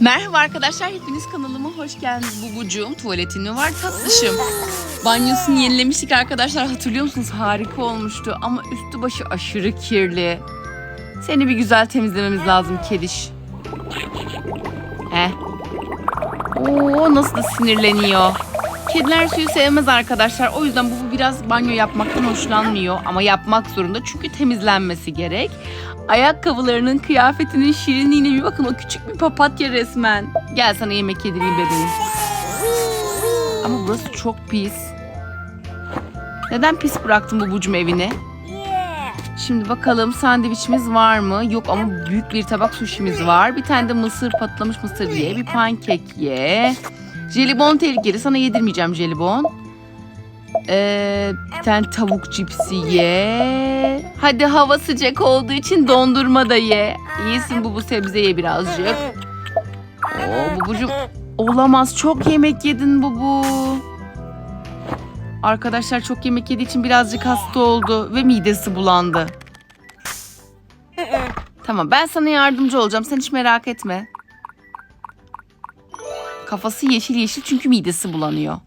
Merhaba arkadaşlar, hepiniz kanalıma hoş geldiniz. Bubucuğum, tuvaletin mi var tatlışım? Banyosunu yenilemiştik arkadaşlar, hatırlıyor musunuz? Harika olmuştu ama üstü başı aşırı kirli. Seni bir güzel temizlememiz lazım kediş. He. Oo nasıl da sinirleniyor. Kediler suyu sevmez arkadaşlar. O yüzden bu biraz banyo yapmaktan hoşlanmıyor. Ama yapmak zorunda çünkü temizlenmesi gerek. Ayakkabılarının, kıyafetinin şirinliğine bir bakın. O küçük bir papatya resmen. Gel sana yemek yedireyim bebeğim. Ama burası çok pis. Neden pis bıraktın bu bucum evini? Şimdi bakalım sandviçimiz var mı? Yok ama büyük bir tabak suşimiz var. Bir tane de mısır patlamış mısır ye. Bir pankek ye. Jelibon tehlikeli. Sana yedirmeyeceğim jelibon. Ee, tane tavuk cipsi ye. Hadi hava sıcak olduğu için dondurma da ye. İyisin bu bu sebze ye birazcık. Oo bubucum olamaz. Çok yemek yedin bubu. Arkadaşlar çok yemek yediği için birazcık hasta oldu ve midesi bulandı. Tamam ben sana yardımcı olacağım. Sen hiç merak etme. Kafası yeşil yeşil çünkü midesi bulanıyor.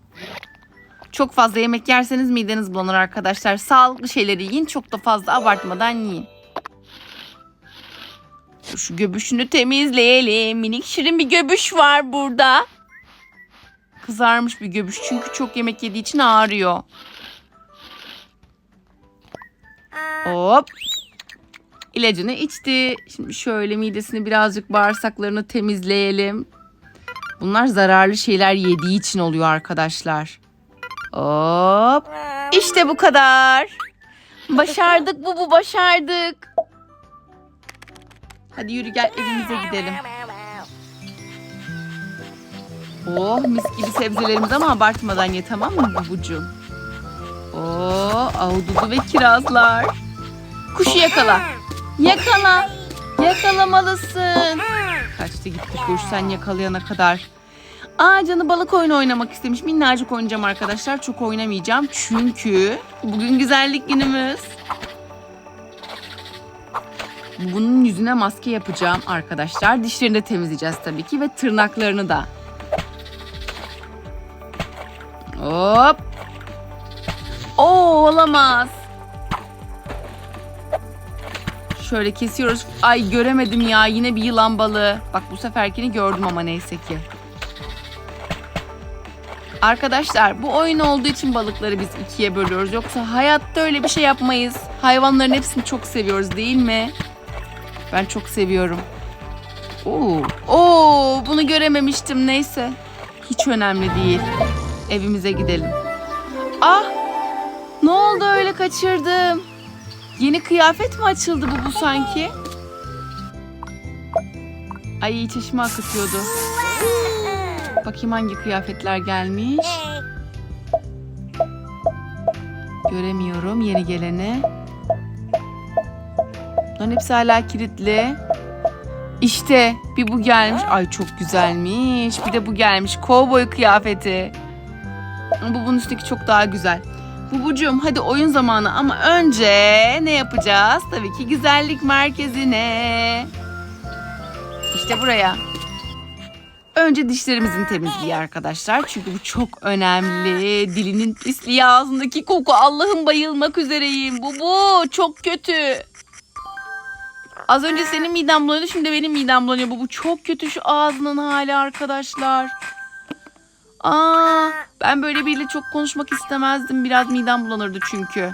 Çok fazla yemek yerseniz mideniz bulanır arkadaşlar. Sağlıklı şeyleri yiyin. Çok da fazla abartmadan yiyin. Şu göbüşünü temizleyelim. Minik şirin bir göbüş var burada. Kızarmış bir göbüş çünkü çok yemek yediği için ağrıyor. Hop. İlacını içti. Şimdi şöyle midesini birazcık bağırsaklarını temizleyelim. Bunlar zararlı şeyler yediği için oluyor arkadaşlar. Hop. İşte bu kadar. Başardık bu bu başardık. Hadi yürü gel evimize gidelim. Oh mis gibi sebzelerimiz ama abartmadan ye tamam mı bubucuğum? Oh ahududu ve kirazlar. Kuşu yakala. Yakala. Yakalamalısın. Kaçtı gitti sen yakalayana kadar. Aa canı balık oyunu oynamak istemiş. Minnacık oynayacağım arkadaşlar. Çok oynamayacağım. Çünkü bugün güzellik günümüz. Bunun yüzüne maske yapacağım arkadaşlar. Dişlerini de temizleyeceğiz tabii ki ve tırnaklarını da. Hop. Oo olamaz. Şöyle kesiyoruz. Ay göremedim ya. Yine bir yılan balığı. Bak bu seferkini gördüm ama neyse ki. Arkadaşlar bu oyun olduğu için balıkları biz ikiye bölüyoruz. Yoksa hayatta öyle bir şey yapmayız. Hayvanların hepsini çok seviyoruz değil mi? Ben çok seviyorum. Oo, oo bunu görememiştim neyse. Hiç önemli değil. Evimize gidelim. Ah! Ne oldu öyle kaçırdım? Yeni kıyafet mi açıldı bu bu sanki? Ay çeşme akıtıyordu. Bakayım hangi kıyafetler gelmiş. Göremiyorum yeni geleni. Bunların hepsi hala kilitli. İşte bir bu gelmiş. Ay çok güzelmiş. Bir de bu gelmiş. Kovboy kıyafeti. Bu bunun üstündeki çok daha güzel. Bubucuğum hadi oyun zamanı ama önce ne yapacağız? Tabii ki güzellik merkezine. İşte buraya. Önce dişlerimizin temizliği arkadaşlar. Çünkü bu çok önemli. Dilinin pisliği ağzındaki koku. Allah'ım bayılmak üzereyim. Bu bu çok kötü. Az önce senin miden bulanıyordu şimdi benim midem bulanıyor. Bu bu çok kötü şu ağzının hali arkadaşlar. Aa, ben böyle biriyle çok konuşmak istemezdim. Biraz midem bulanırdı çünkü.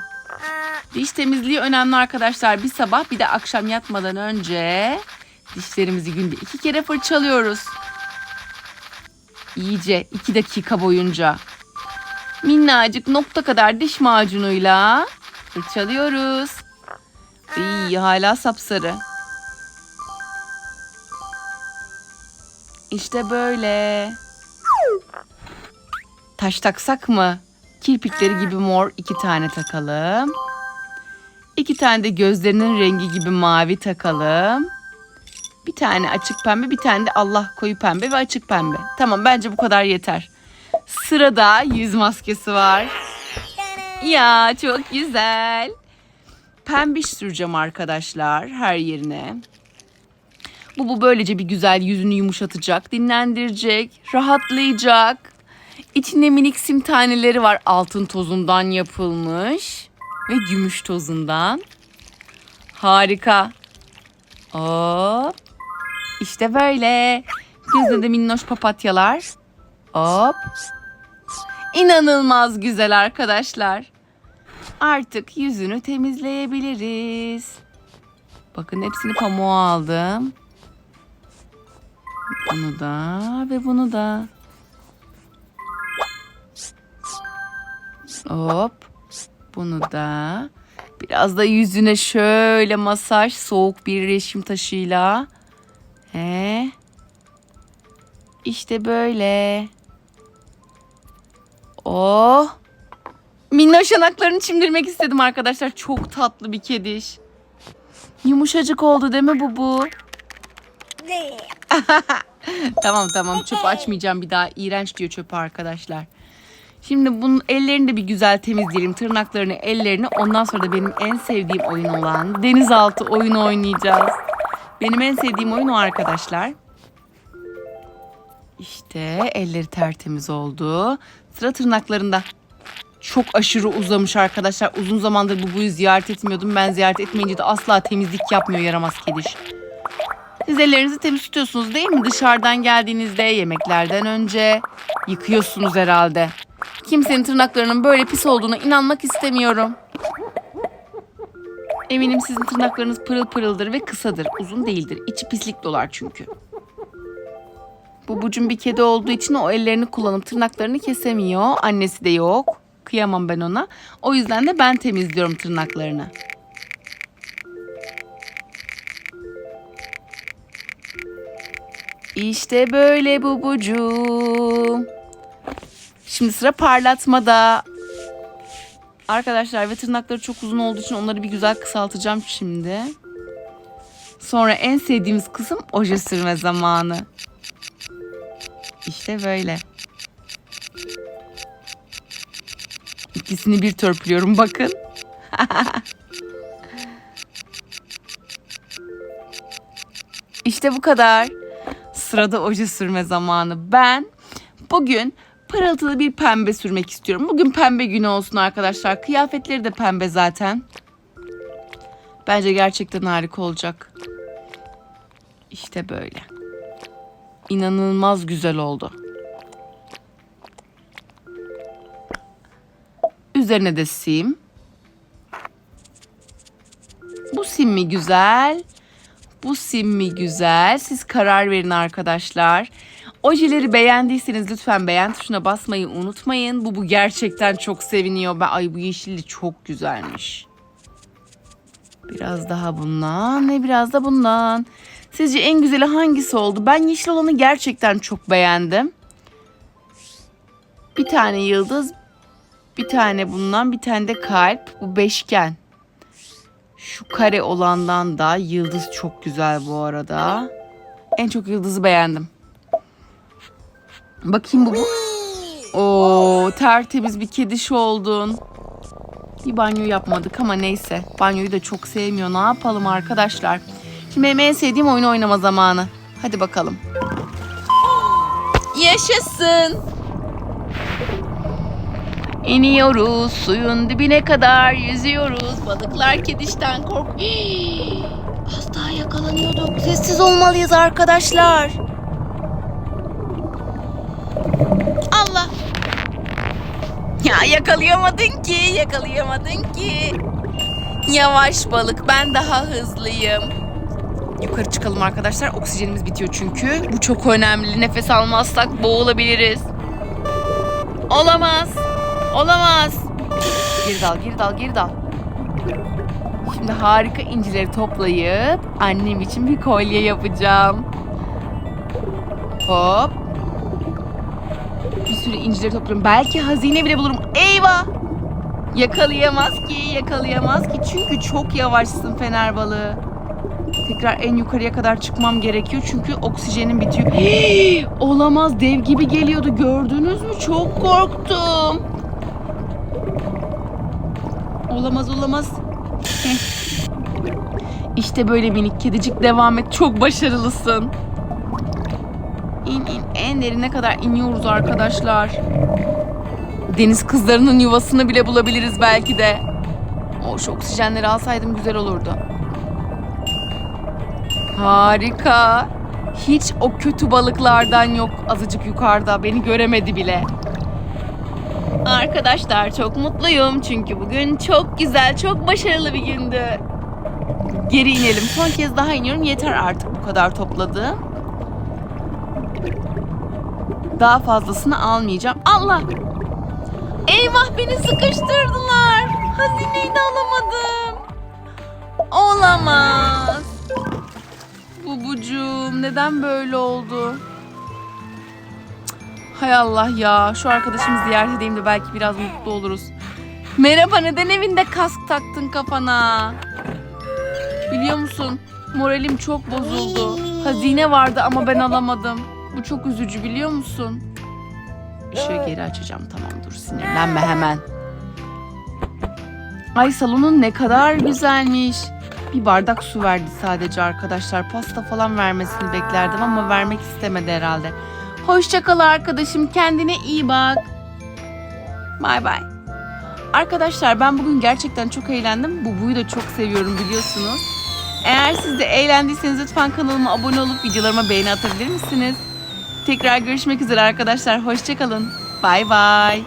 Diş temizliği önemli arkadaşlar. Bir sabah bir de akşam yatmadan önce dişlerimizi günde iki kere fırçalıyoruz. İyice iki dakika boyunca. Minnacık nokta kadar diş macunuyla fırçalıyoruz. İyi hala sapsarı. İşte böyle. Taş taksak mı? Kirpikleri gibi mor iki tane takalım. İki tane de gözlerinin rengi gibi mavi takalım. Bir tane açık pembe, bir tane de Allah koyu pembe ve açık pembe. Tamam bence bu kadar yeter. Sırada yüz maskesi var. Ya çok güzel. Pembiş süreceğim arkadaşlar her yerine. Bu bu böylece bir güzel yüzünü yumuşatacak, dinlendirecek, rahatlayacak. İçinde minik sim taneleri var. Altın tozundan yapılmış ve gümüş tozundan. Harika. Hop. İşte böyle. Gözde de minnoş papatyalar. Hop. İnanılmaz güzel arkadaşlar. Artık yüzünü temizleyebiliriz. Bakın hepsini pamuğa aldım. Bunu da ve bunu da. Hop. Bunu da. Biraz da yüzüne şöyle masaj soğuk bir reşim taşıyla. He. İşte böyle. Oh. Minnoş yanaklarını çimdirmek istedim arkadaşlar. Çok tatlı bir kediş. Yumuşacık oldu değil mi bu bu? tamam tamam çöp açmayacağım bir daha. İğrenç diyor çöpü arkadaşlar. Şimdi bunun ellerini de bir güzel temizleyelim. Tırnaklarını, ellerini. Ondan sonra da benim en sevdiğim oyun olan denizaltı oyunu oynayacağız. Benim en sevdiğim oyun o arkadaşlar. İşte elleri tertemiz oldu. Sıra tırnaklarında. Çok aşırı uzamış arkadaşlar. Uzun zamandır bu buyu ziyaret etmiyordum. Ben ziyaret etmeyince de asla temizlik yapmıyor yaramaz kediş. Siz ellerinizi temiz tutuyorsunuz değil mi? Dışarıdan geldiğinizde, yemeklerden önce yıkıyorsunuz herhalde. Kimsenin tırnaklarının böyle pis olduğuna inanmak istemiyorum. Eminim sizin tırnaklarınız pırıl pırıldır ve kısadır. Uzun değildir. İçi pislik dolar çünkü. Bubucun bir kedi olduğu için o ellerini kullanıp tırnaklarını kesemiyor. Annesi de yok. Kıyamam ben ona. O yüzden de ben temizliyorum tırnaklarını. İşte böyle bubucuğum. Şimdi sıra parlatmada. Arkadaşlar ve tırnakları çok uzun olduğu için onları bir güzel kısaltacağım şimdi. Sonra en sevdiğimiz kısım oje sürme zamanı. İşte böyle. İkisini bir törpülüyorum bakın. işte bu kadar. Sırada oje sürme zamanı. Ben bugün pırıltılı bir pembe sürmek istiyorum. Bugün pembe günü olsun arkadaşlar. Kıyafetleri de pembe zaten. Bence gerçekten harika olacak. İşte böyle. İnanılmaz güzel oldu. Üzerine de sim. Bu sim mi güzel? Bu sim mi güzel? Siz karar verin arkadaşlar. Ojeleri beğendiyseniz lütfen beğen tuşuna basmayı unutmayın. Bu bu gerçekten çok seviniyor. Ben ay bu yeşilli çok güzelmiş. Biraz daha bundan ve biraz da bundan. Sizce en güzeli hangisi oldu? Ben yeşil olanı gerçekten çok beğendim. Bir tane yıldız, bir tane bundan, bir tane de kalp. Bu beşgen. Şu kare olandan da yıldız çok güzel bu arada. En çok yıldızı beğendim. Bakayım bu. Oo, tertemiz bir kediş oldun. Bir banyo yapmadık ama neyse. Banyoyu da çok sevmiyor. Ne yapalım arkadaşlar? Şimdi en sevdiğim oyunu oynama zamanı. Hadi bakalım. Yaşasın. İniyoruz suyun dibine kadar yüzüyoruz. Balıklar kedişten kork. Az daha yakalanıyorduk. Sessiz olmalıyız arkadaşlar. Ya yakalayamadın ki, yakalayamadın ki. Yavaş balık, ben daha hızlıyım. Yukarı çıkalım arkadaşlar. Oksijenimiz bitiyor çünkü. Bu çok önemli. Nefes almazsak boğulabiliriz. Olamaz. Olamaz. Geri dal, geri dal, geri dal. Şimdi harika incileri toplayıp annem için bir kolye yapacağım. Hop. Bir sürü incileri topluyorum. Belki hazine bile bulurum. Eyvah! Yakalayamaz ki, yakalayamaz ki. Çünkü çok yavaşsın fener balığı. Tekrar en yukarıya kadar çıkmam gerekiyor çünkü oksijenim bitiyor. Hii! olamaz dev gibi geliyordu gördünüz mü? Çok korktum. Olamaz olamaz. Heh. İşte böyle minik kedicik devam et. Çok başarılısın. En derine kadar iniyoruz arkadaşlar. Deniz kızlarının yuvasını bile bulabiliriz belki de. O şu oksijenleri alsaydım güzel olurdu. Harika. Hiç o kötü balıklardan yok azıcık yukarıda. Beni göremedi bile. Arkadaşlar çok mutluyum çünkü bugün çok güzel, çok başarılı bir gündü. Geri inelim. Son kez daha iniyorum. Yeter artık bu kadar topladım. Daha fazlasını almayacağım. Allah! Eyvah beni sıkıştırdılar. Hazineyi de alamadım. Olamaz. Bubucuğum neden böyle oldu? Hay Allah ya. Şu arkadaşımı ziyaret edeyim de belki biraz mutlu oluruz. Merhaba neden evinde kask taktın kafana? Biliyor musun? Moralim çok bozuldu. Hazine vardı ama ben alamadım. Bu çok üzücü biliyor musun? Işığı geri açacağım tamam dur sinirlenme hemen. Ay salonun ne kadar güzelmiş. Bir bardak su verdi sadece arkadaşlar. Pasta falan vermesini beklerdim ama vermek istemedi herhalde. Hoşça kal arkadaşım. Kendine iyi bak. Bay bay. Arkadaşlar ben bugün gerçekten çok eğlendim. Bubu'yu da çok seviyorum biliyorsunuz. Eğer siz de eğlendiyseniz lütfen kanalıma abone olup videolarıma beğeni atabilir misiniz? Tekrar görüşmek üzere arkadaşlar. Hoşçakalın. Bay bay.